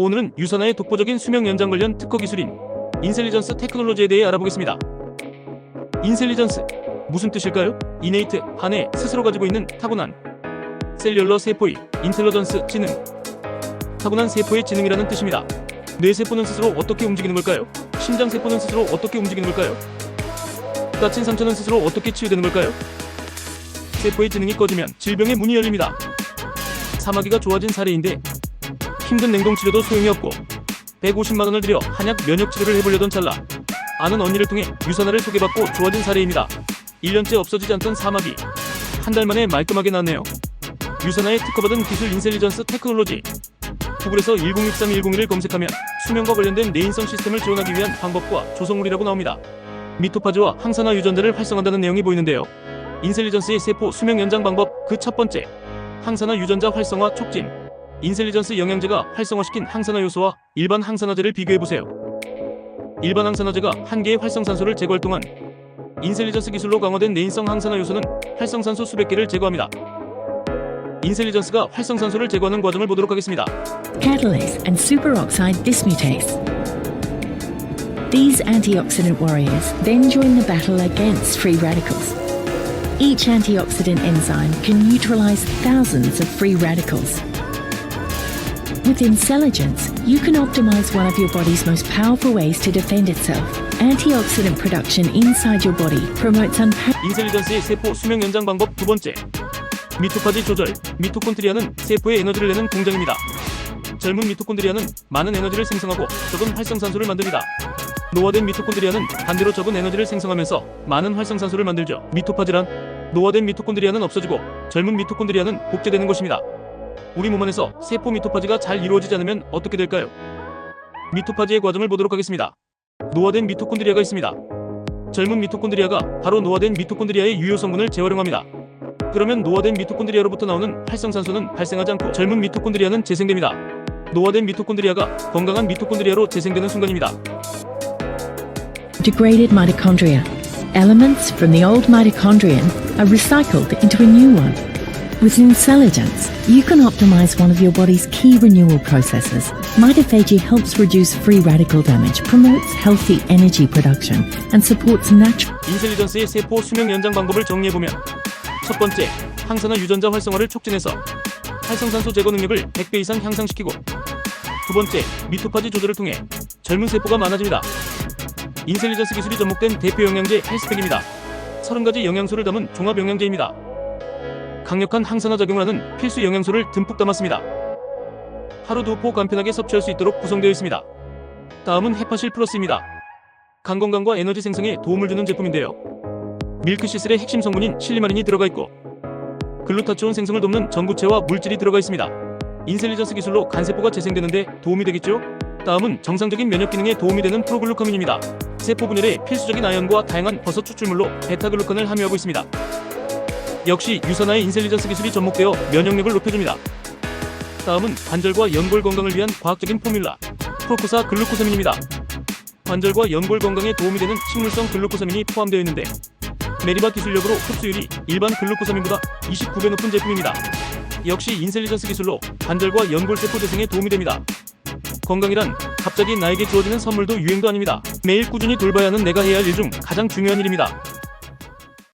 오늘은 유산화의 독보적인 수명 연장 관련 특허 기술인 인셀리전스 테크놀로지에 대해 알아보겠습니다. 인셀리전스 무슨 뜻일까요? 이네이트 한해 스스로 가지고 있는 타고난 셀룰러 세포의 인텔리전스 지능 타고난 세포의 지능이라는 뜻입니다. 뇌세포는 스스로 어떻게 움직이는 걸까요? 심장세포는 스스로 어떻게 움직이는 걸까요? 다친 상처는 스스로 어떻게 치유되는 걸까요? 세포의 지능이 꺼지면 질병의 문이 열립니다. 사마귀가 좋아진 사례인데 힘든 냉동 치료도 소용이 없고 150만 원을 들여 한약 면역 치료를 해보려던 찰나 아는 언니를 통해 유산화를 소개받고 좋아진 사례입니다. 1년째 없어지지 않던 사마귀 한 달 만에 말끔하게 나왔네요. 유산화에 특허받은 기술 인셀리전스 테크놀로지 구글에서 1063-101을 검색하면 수면과 관련된 내인성 시스템을 지원하기 위한 방법과 조성물이라고 나옵니다. 미토파즈와 항산화 유전자를 활성화한다는 내용이 보이는데요. 인셀리전스의 세포 수명 연장 방법 그 첫 번째 항산화 유전자 활성화 촉진 인셀리전스 영양제가 활성화시킨 항산화 요소와 일반 항산화제를 비교해보세요. 일반 항산화제가 한 개의 활성산소를 제거할 동안 인셀리전스 기술로 강화된 내인성 항산화 요소는 활성산소 수백 개를 제거합니다. 인셀리전스가 활성산소를 제거하는 과정을 보도록 하겠습니다. catalase, and superoxide dismutase. These antioxidant warriors then join the battle against free radicals. Each antioxidant enzyme can neutralize thousands of free radicals. With Intelligence, you can optimize one of your body's most powerful ways to defend itself. Antioxidant production inside your body promotes unparalleled. 인셀리전스의 세포 수명 연장 방법 두 번째. 미토파지 조절. 미토콘드리아는 세포에 에너지를 내는 공장입니다. 젊은 미토콘드리아는 많은 에너지를 생성하고 적은 활성산소를 만듭니다. 노화된 미토콘드리아는 반대로 적은 에너지를 생성하면서 많은 활성산소를 만들죠. 미토파지란 노화된 미토콘드리아는 없어지고 젊은 미토콘드리아는 복제되는 것입니다. 우리 몸 안에서 세포 미토파지가 잘 이루어지지 않으면 어떻게 될까요? 미토파지의 과정을 보도록 하겠습니다. 노화된 미토콘드리아가 있습니다. 젊은 미토콘드리아가 바로 노화된 미토콘드리아의 유효 성분을 재활용합니다. 그러면 노화된 미토콘드리아로부터 나오는 활성산소는 발생하지 않고 젊은 미토콘드리아는 재생됩니다. 노화된 미토콘드리아가 건강한 미토콘드리아로 재생되는 순간입니다. degraded mitochondria. Elements from the old mitochondrion are recycled into a new one. With Intelligence, you can optimize one of your body's key renewal processes. Mitophagy helps reduce free radical damage, promotes healthy energy production, and supports natural. 인셀리전스의 세포 수명 연장 방법을 정리해 보면 첫 번째, 항산화 유전자 활성화를 촉진해서 활성산소 제거 능력을 100배 이상 향상시키고 두 번째, 미토파지 조절을 통해 젊은 세포가 많아집니다. 인셀리전스 기술이 접목된 대표 영양제 헬스팩입니다. 30가지 영양소를 담은 종합 영양제입니다. 강력한 항산화 작용을 하는 필수 영양소를 듬뿍 담았습니다. 하루 두 포 간편하게 섭취할 수 있도록 구성되어 있습니다. 다음은 헤파실 플러스입니다. 간 건강과 에너지 생성에 도움을 주는 제품인데요. 밀크 시슬의 핵심 성분인 실리마린이 들어가 있고 글루타치온 생성을 돕는 전구체와 물질이 들어가 있습니다. 인셀리전스 기술로 간세포가 재생되는데 도움이 되겠죠? 다음은 정상적인 면역 기능에 도움이 되는 프로글루카민입니다. 세포 분열에 필수적인 아연과 다양한 버섯 추출물로 베타글루칸을 함유하고 있습니다. 역시 유산화의 인셀리전스 기술이 접목되어 면역력을 높여줍니다. 다음은 관절과 연골 건강을 위한 과학적인 포뮬라 프로코사 글루코사민입니다. 관절과 연골 건강에 도움이 되는 식물성 글루코사민이 포함되어 있는데 메리바 기술력으로 흡수율이 일반 글루코사민보다 29배 높은 제품입니다. 역시 인셀리전스 기술로 관절과 연골 세포 재생에 도움이 됩니다. 건강이란 갑자기 나에게 주어지는 선물도 유행도 아닙니다. 매일 꾸준히 돌봐야 하는 내가 해야 할 일 중 가장 중요한 일입니다.